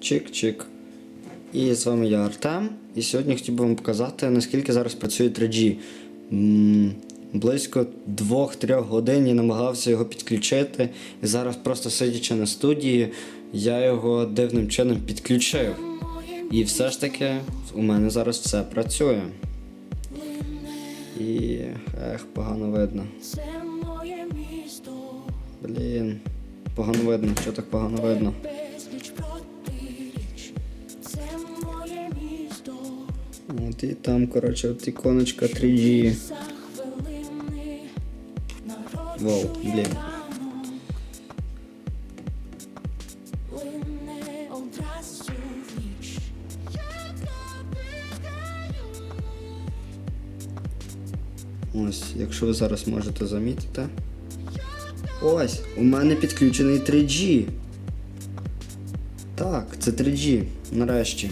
Чик-чик. І з вами я Артем. І сьогодні хотів би вам показати, наскільки зараз працює 3G. М, Близько 2-3 годин я намагався його підключити. І зараз, просто сидячи на студії, я його дивним чином підключив. І все ж таки у мене зараз все працює. І ех, погано видно. Блін, погано видно, що так погано видно. От і там, коротше, от іконочка 3G. за хвилини Воу, блін. Ось, якщо ви зараз можете замітити. Ось, у мене підключений 3G. Так, це 3G, нарешті.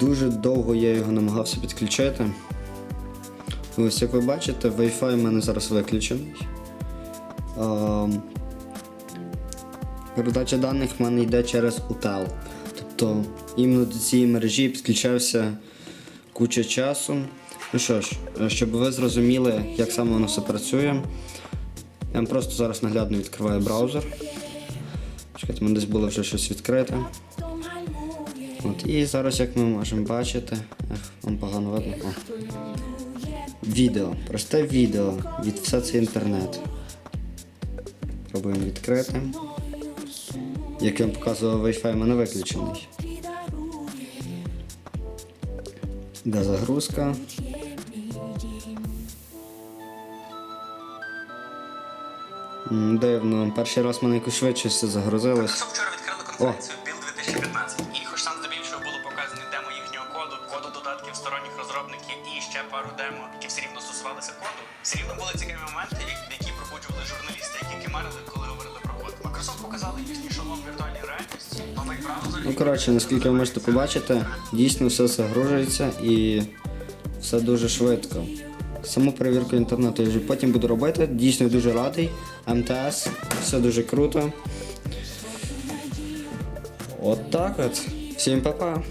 Дуже довго я його намагався підключити. Ось, як ви бачите, Wi-Fi у мене зараз виключений. Передача даних в мене йде через UTEL. Тобто іменно до цієї мережі підключався куча часу. Ну що ж, щоб ви зрозуміли, як саме воно все працює, я вам просто зараз наглядно відкриваю браузер. Чекайте, в мене десь було вже щось відкрите. От, і зараз, як ми можемо бачити, ех, вам погано видно. О. Відео, просте відео від все це інтернет. Пробуємо відкрити. Як я вам показував, Wi-Fi в мене виключений. Де загрузка? Дивно, перший раз мене якось швидше все загрузилось. Microsoft сторонніх розробників і ще пару демо, які все рівно стосувалися коду, все рівно були цікаві моменти, які пробуджували журналісти, які кимарили, коли говорили про код. Microsoft показали їхній шолом віртуальній реальності, новий браузер. Ну, коротше, наскільки ви можете побачити, дійсно все загружується і все дуже швидко. Саму перевірку інтернету я вже потім буду робити. Дійсно дуже радий. МТС, все дуже круто. От так от. Всім па-па.